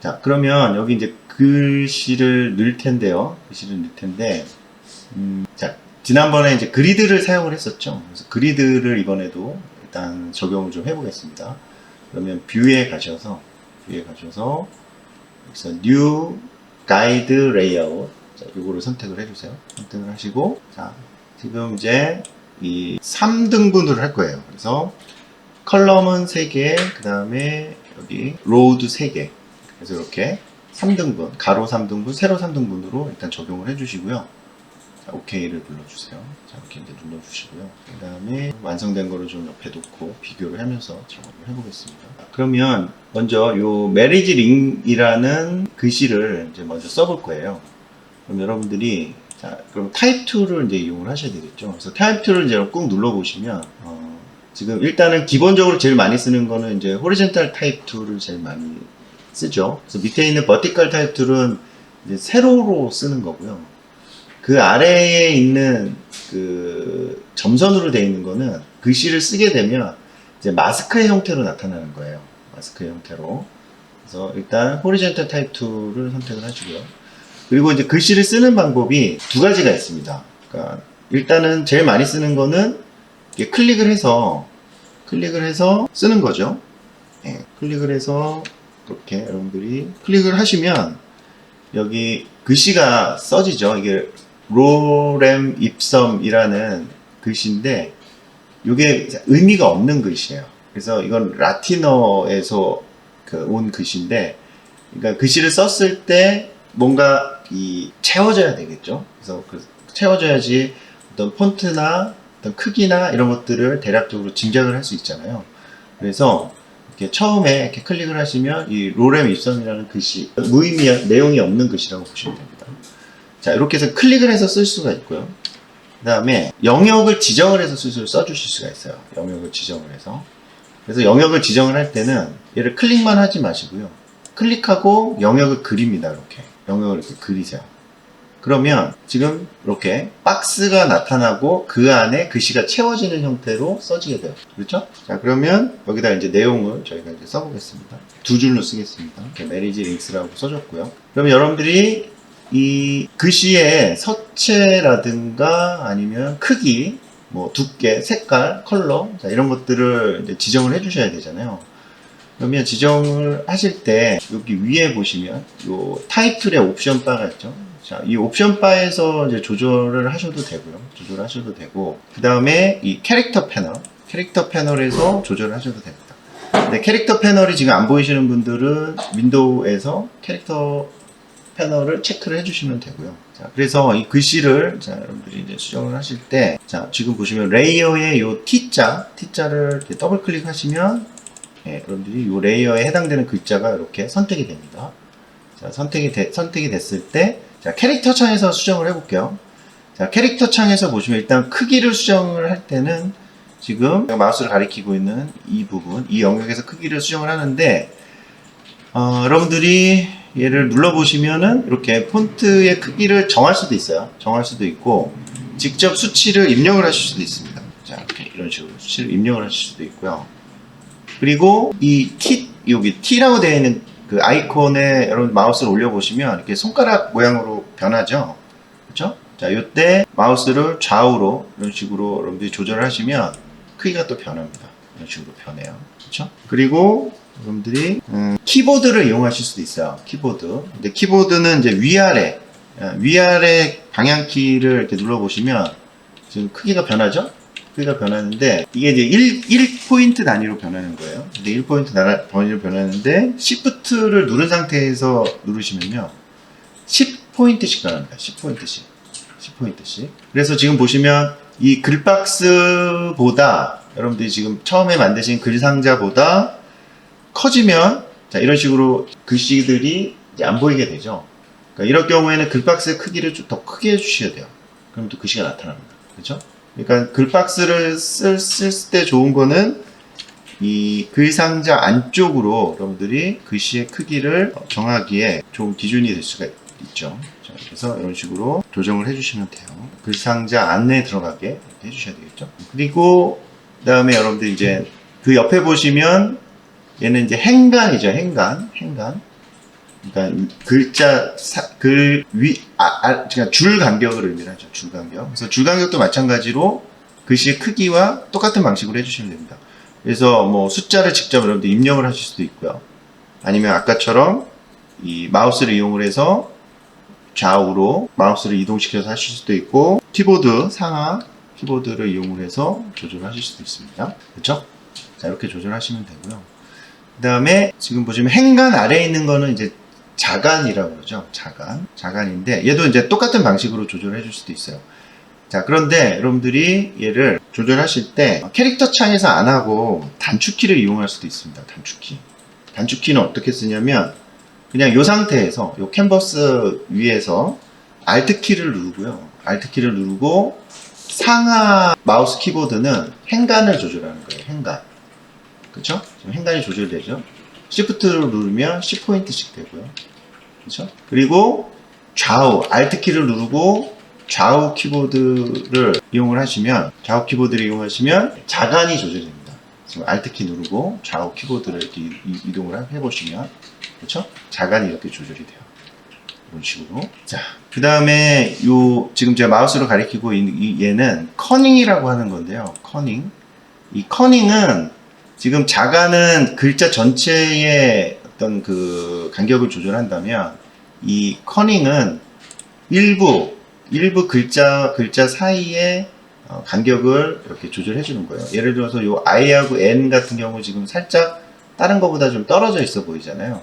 자, 그러면 여기 이제 글씨를 넣을 텐데요. 글씨를 넣을 텐데, 음, 자, 지난번에 이제 그리드를 사용을 했었죠. 그래서 그리드를 이번에도 일단 적용을 좀 해보겠습니다. 그러면 뷰에 가셔서, 뷰에 가셔서, 여기서 New Guide Layout. 자, 요거를 선택을 해주세요. 선택을 하시고, 자, 지금 이제 이 3등분을 할 거예요. 그래서 컬럼은 3개, 그 다음에 여기 로우드 3개. 그래서 이렇게 3등분, 가로 3등분, 세로 3등분으로 일단 적용을 해주시고요. 자, OK를 눌러주세요. 자, 이렇게 이제 눌러주시고요. 그 다음에 완성된 거를 좀 옆에 놓고 비교를 하면서 작업을 해보겠습니다. 그러면 먼저 요 메리지 링이라는 글씨를 이제 먼저 써볼 거예요. 그럼 여러분들이 자, 그럼 타입 2를 이제 이용을 하셔야 되겠죠. 그래서 타입 2를 이제 꾹 눌러보시면, 어, 지금 일단은 기본적으로 제일 많이 쓰는 거는 이제 호리젠탈 타입 2를 제일 많이 쓰죠. 그래서 밑에 있는 버티컬 2는 이제 세로로 쓰는 거고요. 그 아래에 있는 그 점선으로 되어 있는 거는 글씨를 쓰게 되면 이제 마스크의 형태로 나타나는 거예요. 마스크의 형태로. 그래서 일단 호리젠탈 타입 2를 선택을 하시고요. 그리고 이제 글씨를 쓰는 방법이 두 가지가 있습니다. 그러니까 일단은 제일 많이 쓰는 거는 클릭을 해서 클릭을 해서 쓰는 거죠. 예, 클릭을 해서 이렇게 여러분들이 클릭을 하시면 여기 글씨가 써지죠. 이게 로렘 입섬이라는 글씨인데 이게 의미가 없는 글씨예요. 그래서 이건 라틴어에서 그 온 글씨인데 그러니까 글씨를 썼을 때 뭔가 이 채워져야 되겠죠. 그래서 그 채워져야지 어떤 폰트나 어떤 크기나 이런 것들을 대략적으로 짐작을 할 수 있잖아요. 그래서 이렇게 처음에 이렇게 클릭을 하시면 이 로렘 입섬이라는 글씨 무의미한 내용이 없는 글씨라고 보시면 됩니다. 자 이렇게 해서 클릭을 해서 쓸 수가 있고요. 그 다음에 영역을 지정을 해서 스스로 써주실 수가 있어요. 영역을 지정을 해서. 그래서 영역을 지정을 할 때는 얘를 클릭만 하지 마시고요. 클릭하고 영역을 그립니다. 이렇게. 영역을 이렇게 그리세요. 그러면 지금 이렇게 박스가 나타나고 그 안에 글씨가 채워지는 형태로 써지게 돼요. 그렇죠? 자, 그러면 여기다 이제 내용을 저희가 이제 써보겠습니다. 두 줄로 쓰겠습니다. 이렇게 메리지 링스라고 써줬고요. 그러면 여러분들이 이 글씨의 서체라든가 아니면 크기, 뭐 두께, 색깔, 컬러 자, 이런 것들을 지정을 해주셔야 되잖아요. 그러면 지정을 하실 때 여기 위에 보시면 요 타이틀의 옵션 바가 있죠. 자, 이 옵션 바에서 이제 조절을 하셔도 되고요. 조절 하셔도 되고 그 다음에 이 캐릭터 패널, 캐릭터 패널에서 조절을 하셔도 됩니다. 근데 캐릭터 패널이 지금 안 보이시는 분들은 윈도우에서 캐릭터 패널을 체크를 해주시면 되고요. 자, 그래서 이 글씨를 자, 여러분들이 이제 수정을 하실 때, 자, 지금 보시면 레이어의 요 T자, T자를 더블 클릭하시면, 예, 여러분들이 요 레이어에 해당되는 글자가 이렇게 선택이 됩니다. 자, 선택이 되- 선택이 됐을 때, 자, 캐릭터 창에서 수정을 해볼게요. 자, 캐릭터 창에서 보시면 일단 크기를 수정을 할 때는 지금 마우스를 가리키고 있는 이 부분, 이 영역에서 크기를 수정을 하는데, 어, 여러분들이 얘를 눌러보시면은 이렇게 폰트의 크기를 정할 수도 있어요. 정할 수도 있고, 직접 수치를 입력을 하실 수도 있습니다. 자, 이렇게 이런 식으로 수치를 입력을 하실 수도 있고요. 그리고 이 T, 여기 T라고 되어 있는 그 아이콘에 여러분 마우스를 올려보시면 이렇게 손가락 모양으로 변하죠. 그렇죠? 자, 이때 마우스를 좌우로 이런 식으로 여러분들이 조절을 하시면 크기가 또 변합니다. 이런 식으로 변해요. 그렇죠? 그리고 여러분들이 음, 키보드를 이용하실 수도 있어요. 키보드. 근데 키보드는 이제 위아래 어, 위아래 방향키를 이렇게 눌러보시면 지금 크기가 변하죠? 크기가 변하는데 이게 이제 1, 1포인트 단위로 변하는 거예요. 근데 1포인트 단위로 변하는데 Shift를 누른 상태에서 누르시면요. 10포인트씩 변합니다. 10포인트씩. 10포인트씩. 그래서 지금 보시면 이 글박스보다 여러분들이 지금 처음에 만드신 글 상자보다 커지면 자 이런 식으로 글씨들이 안 보이게 되죠. 그러니까 이럴 경우에는 글박스의 크기를 좀 더 크게 해주셔야 돼요. 그럼 또 글씨가 나타납니다. 그렇죠? 그러니까 글박스를 쓸, 쓸 때 좋은 거는 이 글상자 안쪽으로 여러분들이 글씨의 크기를 정하기에 좋은 기준이 될 수가 있죠. 자, 그래서 이런 식으로 조정을 해주시면 돼요. 글상자 안에 들어가게 해주셔야 되겠죠. 그리고 그 다음에 여러분들 이제 그 옆에 보시면 얘는 이제 행간이죠. 행간, 행간. 그러니까 글자 사- 글 위, 아, 아, 그러니까 줄 간격을 의미하죠. 줄 간격. 그래서 줄 간격도 마찬가지로 글씨의 크기와 똑같은 방식으로 해주시면 됩니다. 그래서 뭐 숫자를 직접 여러분들 입력을 하실 수도 있고요. 아니면 아까처럼 이 마우스를 이용을 해서 좌우로 마우스를 이동시켜서 하실 수도 있고 키보드 상하 키보드를 이용을 해서 조절하실 수도 있습니다. 그렇죠? 자 이렇게 조절하시면 되고요. 그 다음에 지금 보시면 행간 아래에 있는 거는 이제 자간이라고 그러죠. 자간. 자간인데 얘도 이제 똑같은 방식으로 조절해 줄 수도 있어요. 자, 그런데 여러분들이 얘를 조절하실 때 캐릭터 창에서 안 하고 단축키를 이용할 수도 있습니다. 단축키. 단축키는 어떻게 쓰냐면 그냥 이 상태에서 이 캔버스 위에서 Alt 키를 누르고요. Alt 키를 누르고 상하 마우스 키보드는 행간을 조절하는 거예요. 행간. 지금 행간이 조절되죠? Shift를 누르면 10포인트씩 되고요. 그쵸? 그리고 좌우, Alt 키를 누르고 좌우 키보드를 이용을 하시면, 좌우 키보드를 이용하시면 자간이 조절됩니다. 지금 Alt 키 누르고 좌우 키보드를 이렇게 이동을 해보시면, 그쵸? 자간이 이렇게 조절이 돼요. 이런 식으로. 자, 그 다음에 요, 지금 제가 마우스로 가리키고 있는 이 얘는 커닝이라고 하는 건데요. 커닝. 이 커닝은 지금 자가는 글자 전체의 어떤 그 간격을 조절한다면 이 커닝은 일부 일부 글자 글자 사이에 어, 간격을 이렇게 조절해 주는 거예요. 예를 들어서 요 I하고 N 같은 경우 지금 살짝 다른 것보다 좀 떨어져 있어 보이잖아요.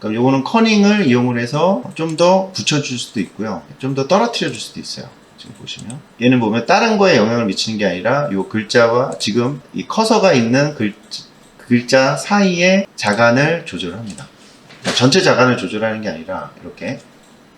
그럼 요거는 커닝을 이용을 해서 좀 더 붙여 줄 수도 있고요. 좀 더 떨어뜨려 줄 수도 있어요. 지금 보시면 얘는 보면 다른 거에 영향을 미치는 게 아니라 요 글자와 지금 이 커서가 있는 글, 글자 사이의 자간을 조절합니다. 그러니까 전체 자간을 조절하는 게 아니라 이렇게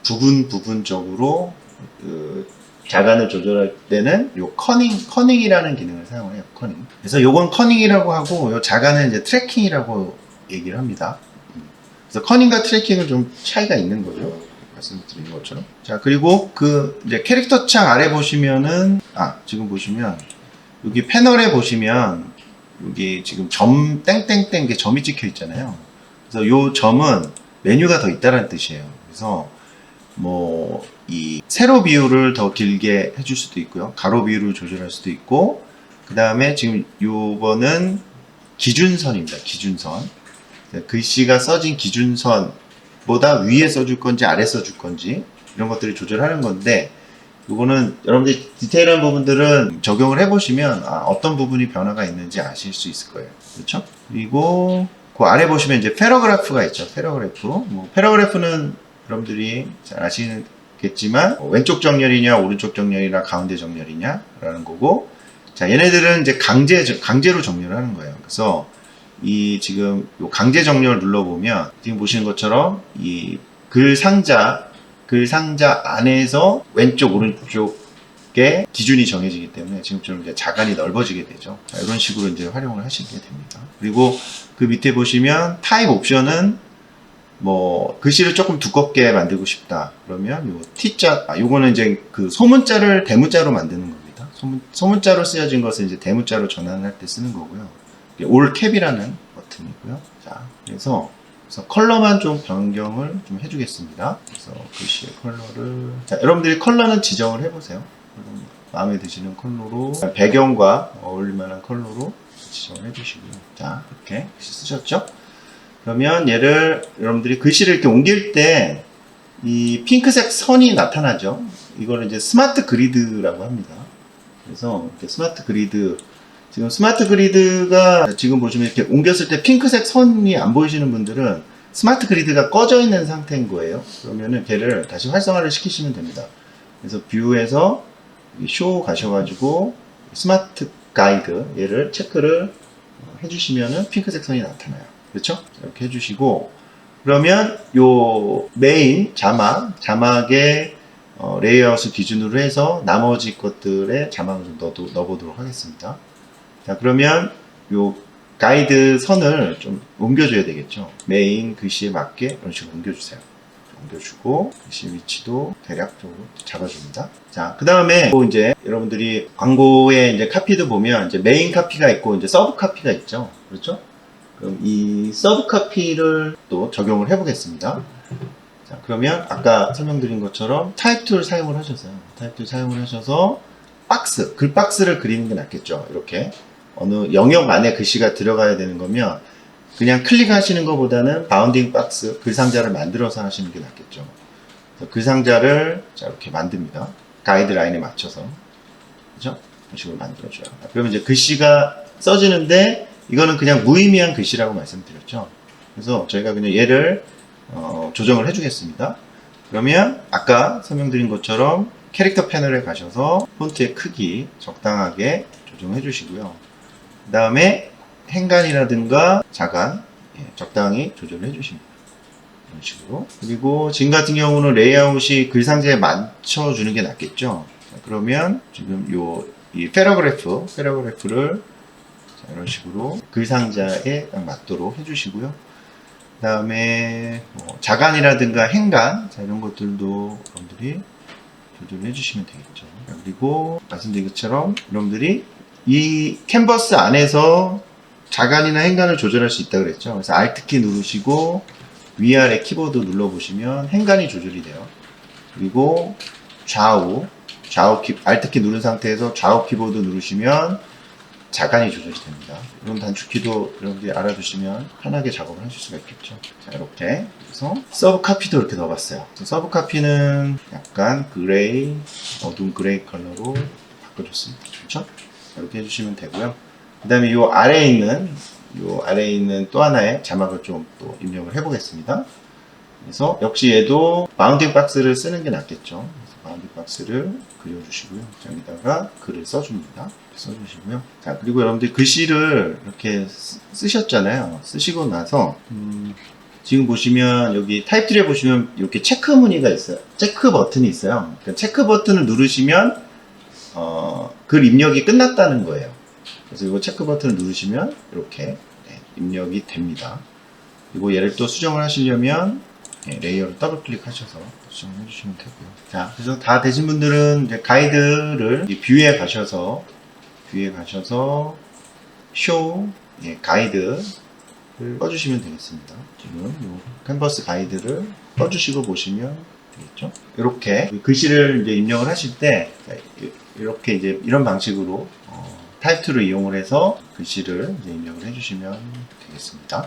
부분 부분적으로 그 자간을 조절할 때는 요 커닝 커닝이라는 기능을 사용해요. 커닝. 그래서 요건 커닝이라고 하고 요 자간은 이제 트래킹이라고 얘기를 합니다. 음. 그래서 커닝과 트래킹은 좀 차이가 있는 거죠. 말씀드린 것처럼. 자, 그리고 그 이제 캐릭터 창 아래 보시면은 아, 지금 보시면 여기 패널에 보시면 여기 지금 점 땡땡땡 게 점이 찍혀 있잖아요. 그래서 요 점은 메뉴가 더 있다라는 뜻이에요. 그래서 뭐 이 세로 비율을 더 길게 해줄 수도 있고요. 가로 비율을 조절할 수도 있고 그 다음에 지금 요거는 기준선입니다. 기준선. 글씨가 써진 기준선 보다 위에 써줄 건지 아래 써줄 건지 이런 것들을 조절하는 건데 이거는 여러분들이 디테일한 부분들은 적용을 해보시면 아, 어떤 부분이 변화가 있는지 아실 수 있을 거예요. 그렇죠? 그리고 그 아래 보시면 이제 패러그래프가 있죠. 패러그래프. 뭐 패러그래프는 여러분들이 잘 아시겠지만 뭐 왼쪽 정렬이냐 오른쪽 정렬이나 가운데 정렬이냐라는 거고 자 얘네들은 이제 강제 강제로 정렬하는 거예요. 그래서 이 지금 요 강제 정렬 눌러보면 지금 보시는 것처럼 이 글 상자 글 상자 안에서 왼쪽 오른쪽에 기준이 정해지기 때문에 지금처럼 이제 자간이 넓어지게 되죠. 자, 이런 식으로 이제 활용을 하시게 됩니다. 그리고 그 밑에 보시면 타입 옵션은 뭐 글씨를 조금 두껍게 만들고 싶다. 그러면 요 T자, 아, 요거는 이제 그 소문자를 대문자로 만드는 겁니다. 소문, 소문자로 쓰여진 것을 이제 대문자로 전환할 때 쓰는 거고요. 올 캡이라는 버튼이고요. 자, 그래서 그래서 컬러만 좀 변경을 좀 해주겠습니다. 그래서 글씨의 컬러를 자 여러분들이 컬러는 지정을 해보세요. 마음에 드시는 컬러로 배경과 어울릴 만한 컬러로 지정을 해주시고요. 자 이렇게 글씨 쓰셨죠? 그러면 얘를 여러분들이 글씨를 이렇게 옮길 때 이 핑크색 선이 나타나죠. 이거는 이제 스마트 그리드라고 합니다. 그래서 이렇게 스마트 그리드 지금 스마트 그리드가 지금 보시면 이렇게 옮겼을 때 핑크색 선이 안 보이시는 분들은 스마트 그리드가 꺼져 있는 상태인 거예요. 그러면은 걔를 다시 활성화를 시키시면 됩니다. 그래서 뷰에서 이쇼 가셔가지고 스마트 가이드 얘를 체크를 해주시면은 핑크색 선이 나타나요. 그렇죠? 이렇게 해주시고 그러면 요 메인 자막 자막의 어, 레이아웃을 기준으로 해서 나머지 것들의 자막을 좀 넣어, 넣어보도록 하겠습니다. 자, 그러면 요 가이드 선을 좀 옮겨줘야 되겠죠. 메인 글씨에 맞게 이런 식으로 옮겨주세요. 옮겨주고 글씨 위치도 대략적으로 잡아줍니다. 자, 그 다음에 또 이제 여러분들이 광고에 이제 카피도 보면 이제 메인 카피가 있고 이제 서브 카피가 있죠. 그렇죠? 그럼 이 서브 카피를 또 적용을 해보겠습니다. 자, 그러면 아까 설명드린 것처럼 타입 툴 사용을 하셔서요. 타입 툴 사용을 하셔서 박스, 글 박스를 그리는 게 낫겠죠. 이렇게 어느 영역 안에 글씨가 들어가야 되는 거면 그냥 클릭하시는 것보다는 바운딩 박스, 글 상자를 만들어서 하시는 게 낫겠죠. 글 상자를 자, 이렇게 만듭니다. 가이드라인에 맞춰서. 그죠? 이런 식으로 만들어줘요. 그러면 이제 글씨가 써지는데 이거는 그냥 무의미한 글씨라고 말씀드렸죠. 그래서 저희가 그냥 얘를 어, 조정을 해주겠습니다. 그러면 아까 설명드린 것처럼 캐릭터 패널에 가셔서 폰트의 크기 적당하게 조정해 주시고요. 그 다음에 행간이라든가 자간 예, 적당히 조절을 해주십니다. 이런 식으로. 그리고 지금 같은 경우는 레이아웃이 글 상자에 맞춰주는 게 낫겠죠. 자, 그러면 지금 요, 이 패러그래프, 패러그래프를 자, 이런 식으로 글 상자에 딱 맞도록 해주시고요. 그 다음에 뭐 자간이라든가 행간, 자, 이런 것들도 여러분들이 조절해 주시면 되겠죠. 자, 그리고 말씀드린 것처럼 여러분들이 이 캔버스 안에서 자간이나 행간을 조절할 수 있다고 그랬죠. 그래서 Alt키 누르시고 위아래 키보드 눌러보시면 행간이 조절이 돼요. 그리고 좌우, 좌우 키, Alt키 누른 상태에서 좌우 키보드 누르시면 자간이 조절이 됩니다. 이런 단축키도 여러분들이 알아두시면 편하게 작업을 하실 수가 있겠죠. 자, 이렇게. 그래서 서브 카피도 이렇게 넣어봤어요. 서브 카피는 약간 그레이, 어두운 그레이 컬러로 바꿔줬습니다. 그렇죠? 이렇게 해주시면 되고요. 그 다음에 이 아래에 있는, 이 아래에 있는 또 하나의 자막을 좀 또 입력을 해보겠습니다. 그래서 역시 얘도 바운딩 박스를 쓰는 게 낫겠죠. 바운딩 박스를 그려주시고요. 자, 여기다가 글을 써줍니다. 써주시고요. 자, 그리고 여러분들 글씨를 이렇게 쓰- 쓰셨잖아요. 쓰시고 나서, 음, 지금 보시면 여기 타입3에 보시면 이렇게 체크 무늬가 있어요. 체크 버튼이 있어요. 그 체크 버튼을 누르시면, 어, 글 입력이 끝났다는 거예요. 그래서 이거 체크 버튼을 누르시면 이렇게 네, 입력이 됩니다. 그리고 얘를 또 수정을 하시려면 예, 레이어를 더블 클릭하셔서 수정을 해주시면 되고요. 자, 그래서 다 되신 분들은 이제 가이드를 이 뷰에 가셔서 뷰에 가셔서 쇼 예, 가이드를 꺼주시면 되겠습니다. 지금 요 캔버스 가이드를 꺼주시고 보시면 되겠죠. 이렇게 글씨를 이제 입력을 하실 때 자, 이- 이렇게 이제 이런 방식으로 어, 타입2를 이용을 해서 글씨를 입력을 해주시면 되겠습니다.